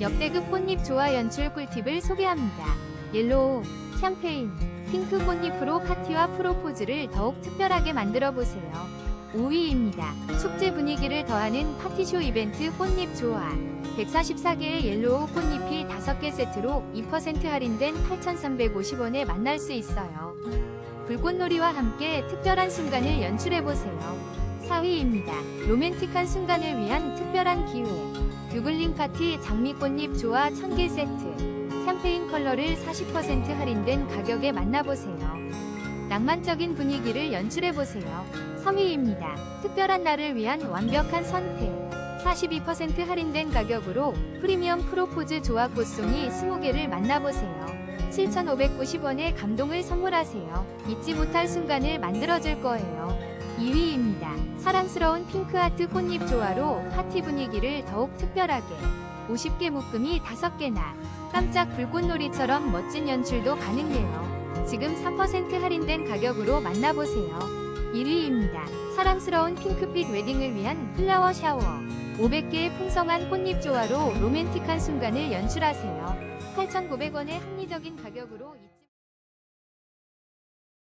역대급 꽃잎 조화 연출 꿀팁을 소개합니다. 옐로우, 샴페인, 핑크 꽃잎으로 파티와 프로포즈를 더욱 특별하게 만들어 보세요. 5위입니다. 축제 분위기를 더하는 파티쇼 이벤트 꽃잎 조화. 144개의 옐로우 꽃잎이 5개 세트로 2% 할인된 8,350원에 만날 수 있어요. 불꽃놀이와 함께 특별한 순간을 연출해보세요. 4위입니다. 로맨틱한 순간을 위한 특별한 기회. 뷰글링 파티 장미꽃잎 조화 1000개 세트. 샴페인 컬러를 40% 할인된 가격에 만나보세요. 낭만적인 분위기를 연출해보세요. 3위입니다. 특별한 날을 위한 완벽한 선택. 42% 할인된 가격으로 프리미엄 프로포즈 조화 꽃송이 20개를 만나보세요. 7,590원의 감동을 선물하세요. 잊지 못할 순간을 만들어줄 거예요. 2위 입니다. 사랑스러운 핑크하트 꽃잎 조화로 파티 분위기를 더욱 특별하게 50개 묶음이 5개나 깜짝 불꽃놀이처럼 멋진 연출도 가능해요. 지금 3% 할인된 가격으로 만나보세요. 1위입니다. 사랑스러운 핑크빛 웨딩을 위한 플라워 샤워 500개의 풍성한 꽃잎 조화로 로맨틱한 순간을 연출하세요. 8,900원의 합리적인 가격으로